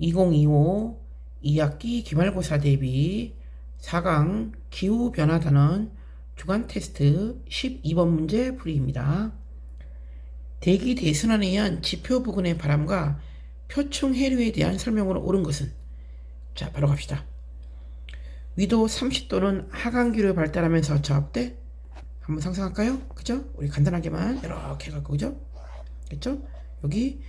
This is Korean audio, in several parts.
2025 2학기 기말고사 대비 4강 기후변화 단원 주간 테스트 12번 문제 풀이입니다. 대기 대순환에 의한 지표 부근의 바람과 표층 해류에 대한 설명으로 옳은 것은 자 바로 갑시다. 위도 30도는 하강기를 발달하면서 저압돼 한번 상상할까요? 그죠? 우리 간단하게만 이렇게 해갖고 그죠? 그죠? 여기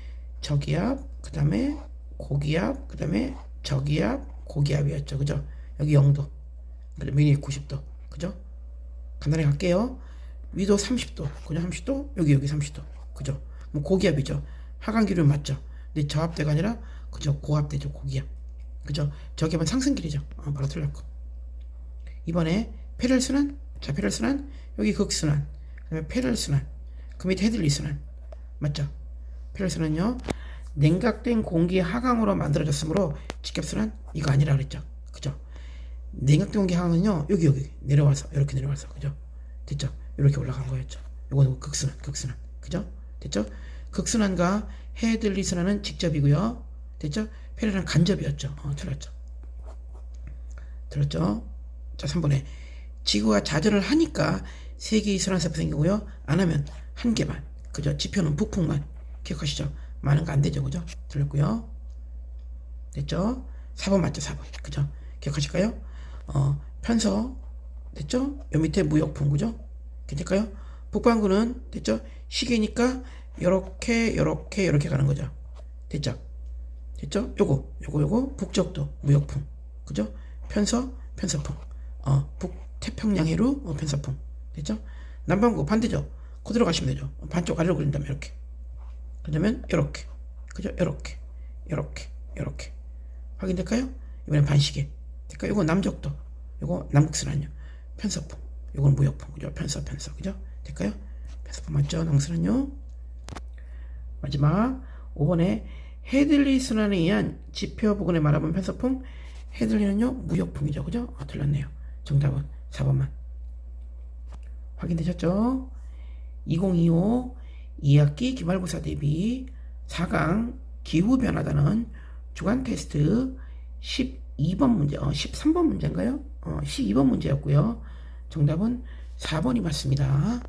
저기압 그 다음에 고기압 그 다음에 저기압 고기압이었죠. 그죠? 여기 0도. 그다음에 여기 90도. 그죠? 간단하게 갈게요. 위도 30도. 그죠? 30도? 여기 여기 30도. 그죠? 뭐 고기압이죠. 하강기류 맞죠? 근데 저압대가 아니라 그죠? 고압대죠. 고기압. 그죠? 저기압은 상승길이죠. 어, 바로 틀렸고. 이번에 페럴순환. 자 페럴순환. 여기 극순환. 그 다음에 페럴순환. 그 밑에 헤들리순환. 맞죠? 페럴순환요 냉각된 공기 하강으로 만들어졌으므로 직ገብ순환 이거 아니라 그랬죠 그죠? 냉각된 공기 하강은요 여기 여기 내려와서 이렇게 내려와서 그죠? 됐죠? 이렇게 올라간 거였죠 이거는 극순환 극순환 그죠? 됐죠? 극순환과 헤들리순환은 직접이고요 됐죠? 페럴은 간접이었죠 어, 틀렸죠 들었죠? 자, 3번에 지구가 자전을 하니까 세 개의 순환사가 생기고요. 안 하면 한 개만. 그죠? 지표는 북풍만. 기억하시죠? 많은 거 안 되죠. 그죠? 들렸고요. 됐죠? 4번 맞죠? 4번. 그죠? 기억하실까요? 어, 편서. 됐죠? 요 밑에 무역풍. 그죠? 괜찮을까요? 북반구는 됐죠? 시계니까 요렇게 요렇게 요렇게 가는 거죠. 됐죠? 됐죠? 요거 요거 요거 북적도 무역풍. 그죠? 편서 편서풍. 어, 북 태평양 해로 어, 편서풍. 됐죠? 남반구 반대죠. 그대로 가시면 되죠. 반쪽 아래로 그린다면 이렇게. 그러면 이렇게. 그죠? 이렇게. 이렇게. 이렇게. 확인될까요? 이번엔 반시계. 될까요? 이거 남적도. 이거 남극순환요. 편서풍. 이건 무역풍. 그죠? 편서 편서. 그죠? 될까요? 편서풍 맞죠? 남극순환요. 마지막 5번에 헤들리 순환에 의한 지표 부근에 말하면 편서풍 헤들리는요 무역풍이죠 그죠? 아, 틀렸네요 정답은 4번만 확인되셨죠? 2025 2학기 기말고사 대비 4강 기후변화단원 주간 테스트 12번 문제 어, 13번 문제인가요? 어, 12번 문제였고요 정답은 4번이 맞습니다